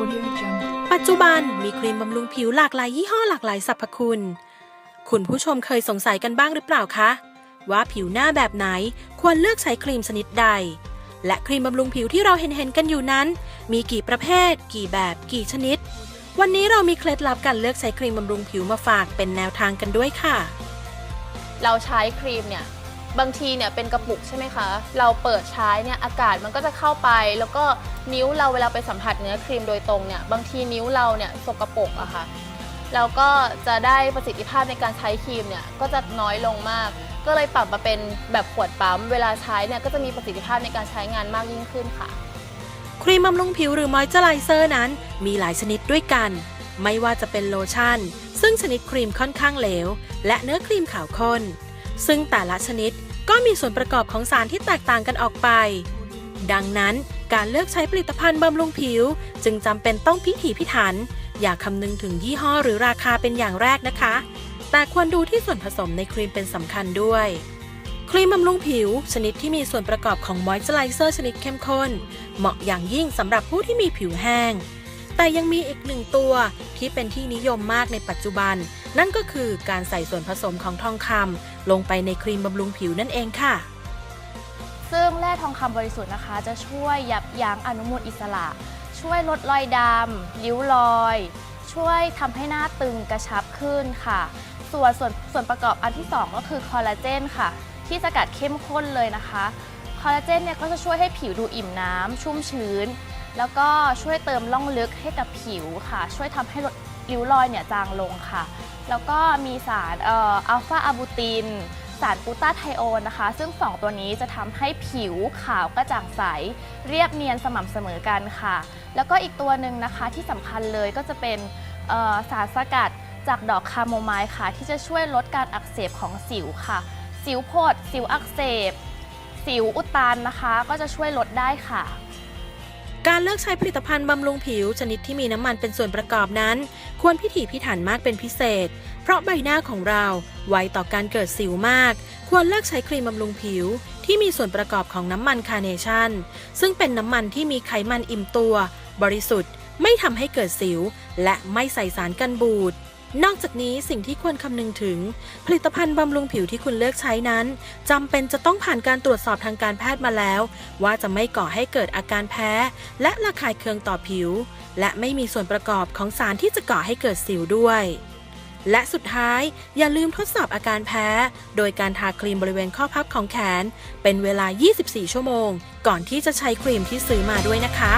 Audio Jungle. ปัจจุบันมีครีมบำรุงผิวหลากหลายยี่ห้อหลากหลายสรรพคุณ คุณผู้ชมเคยสงสัยกันบ้างหรือเปล่าคะ ว่าผิวหน้าแบบไหนควรเลือกใช้ครีมชนิดใด และครีมบำรุงผิวที่เราเห็นเห็นๆกันอยู่นั้น มีกี่ประเภท กี่แบบ กี่ชนิด วันนี้เรามีเคล็ดลับการเลือกใช้ครีมบำรุงผิวมาฝากเป็นแนวทางกันด้วยค่ะ เราใช้ครีมเนี่ย บางทีเนี่ยเป็นกระปุกใช่ไหมคะ เราเปิดใช้เนี่ยอากาศมันก็จะเข้าไป แล้วก็นิ้วเราเวลาไปสัมผัสเนื้อครีมโดยตรงเนี่ยบางทีนิ้วเราเนี่ยสกปรกอะค่ะเราก็จะได้ประสิทธิภาพในการใช้ครีมเนี่ยก็จะน้อยลงมาก ก็เลยปรับมาเป็นแบบขวดปั๊ม เวลาใช้เนี่ยก็จะมีประสิทธิภาพในการใช้งานมากยิ่งขึ้นค่ะ ครีมบำรุงผิวหรือมอยเจอไรเซอร์นั้น มีหลายชนิดด้วยกัน ไม่ว่าจะเป็นโลชั่น ซึ่งชนิดครีมค่อนข้างเหลว และเนื้อครีมขาวข้น ซึ่งแต่ละชนิด ก็มีส่วนประกอบของสารที่แตกต่างกันออกไป ดังนั้นการเลือกใช้ผลิตภัณฑ์บำรุงผิว จึงจำเป็นต้องพิถีพิถัน อย่าคำนึงถึงยี่ห้อหรือราคาเป็นอย่างแรกนะคะ แต่ควรดูที่ส่วนผสมในครีมเป็นสำคัญด้วย ครีมบำรุงผิว ชนิดที่มีส่วนประกอบของมอยเจอไรเซอร์ชนิดเข้มข้น เหมาะอย่างยิ่งสำหรับผู้ที่มีผิวแห้ง แต่ยังมีอีกหนึ่งตัวที่เป็นที่นิยมมากในปัจจุบัน นั่นก็คือการใส่ส่วนผสมของทองคำลงไปในครีมบำรุงผิวนั่นเองค่ะ ซึ่งแร่ทองคำบริสุทธิ์นะคะ จะช่วยยับยั้งอนุมูลอิสระ ช่วยลดรอยดำริ้วรอย ช่วยทำให้หน้าตึงกระชับขึ้นค่ะ ส่วนส่วนส่วนประกอบอันที่ 2 ก็คือคอลลาเจนค่ะ ที่สกัดเข้มข้นเลยนะคะคอลลาเจนเนี่ยก็จะช่วยให้ผิวดูอิ่มน้ำชุ่มชื้น แล้วก็ช่วยเติมร่องลึกให้กับผิวค่ะ ช่วยทำให้ลด ริ้วรอยเนี่ยจางลงค่ะ แล้วก็มีสารเอัลฟาอะบูติน สารกูต้าไทโอนนะคะ ซึ่ง 2 ตัวนี้จะทำให้ผิวขาวกระจ่างใส เรียบเนียนสม่ำเสมอกันค่ะ แล้วก็อีกตัวหนึ่งนะคะที่สำคัญเลยก็จะเป็นสารสกัดจากดอกคาโมไมล์ค่ะ ที่จะช่วยลดการอักเสบของสิวค่ะ สิวโพดสิวอักเสบ สิวอุดตันนะคะ ก็จะช่วยลดได้ค่ะ การเลือกใช้ผลิตภัณฑ์บำรุงผิวชนิดที่มีน้ำมันเป็นส่วนประกอบนั้น ควรพิถีพิถันมากเป็นพิเศษ เพราะใบหน้าของเราไวต่อการเกิดสิวมาก ควรเลือกใช้ครีมบำรุงผิวที่มีส่วนประกอบของน้ำมันคาร์เนชั่น ซึ่งเป็นน้ำมันที่มีไขมันอิ่มตัว บริสุทธิ์ ไม่ทำให้เกิดสิว และไม่ใส่สารกันบูด นอกจากนี้สิ่งที่ควรคำนึงถึง ผลิตภัณฑ์บำรุงผิวที่คุณเลือกใช้นั้นจำเป็นจะต้องผ่านการตรวจสอบทางการแพทย์มาแล้ว ว่าจะไม่ก่อให้เกิดอาการแพ้ และระคายเคืองต่อผิว และไม่มีส่วนประกอบของสารที่จะก่อให้เกิดสิวด้วยและสุดท้ายอย่าลืมทดสอบอาการแพ้ โดยการทาครีมบริเวณข้อพับของแขน เป็นเวลา 24 ชั่วโมง ก่อนที่จะใช้ครีมที่ซื้อมาด้วยนะคะ